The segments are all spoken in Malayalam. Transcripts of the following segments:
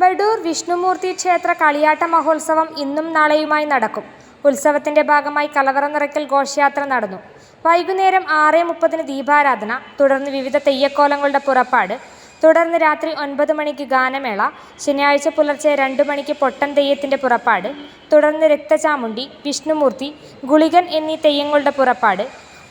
ബഡൂർ വിഷ്ണുമൂർത്തി ക്ഷേത്ര കളിയാട്ട മഹോത്സവം ഇന്നും നാളെയുമായി നടക്കും. ഉത്സവത്തിന്റെ ഭാഗമായി കലവറ നിറയ്ക്കൽ ഘോഷയാത്ര നടന്നു. വൈകുന്നേരം ആറ് മുപ്പതിന് ദീപാരാധന തുടർന്ന് വിവിധ തെയ്യക്കോലങ്ങളുടെ പുറപ്പാട് തുടർന്ന് രാത്രി ഒൻപത് മണിക്ക് ഗാനമേള ശനിയാഴ്ച പുലർച്ചെ രണ്ട് മണിക്ക് പൊട്ടൻ തെയ്യത്തിന്റെ പുറപ്പാട് തുടർന്ന് രക്തചാമുണ്ടി വിഷ്ണുമൂർത്തി ഗുളികൻ എന്നീ തെയ്യങ്ങളുടെ പുറപ്പാട്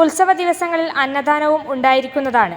ഉത്സവ ദിവസങ്ങളിൽ അന്നദാനവും ഉണ്ടായിരിക്കുന്നതാണ്.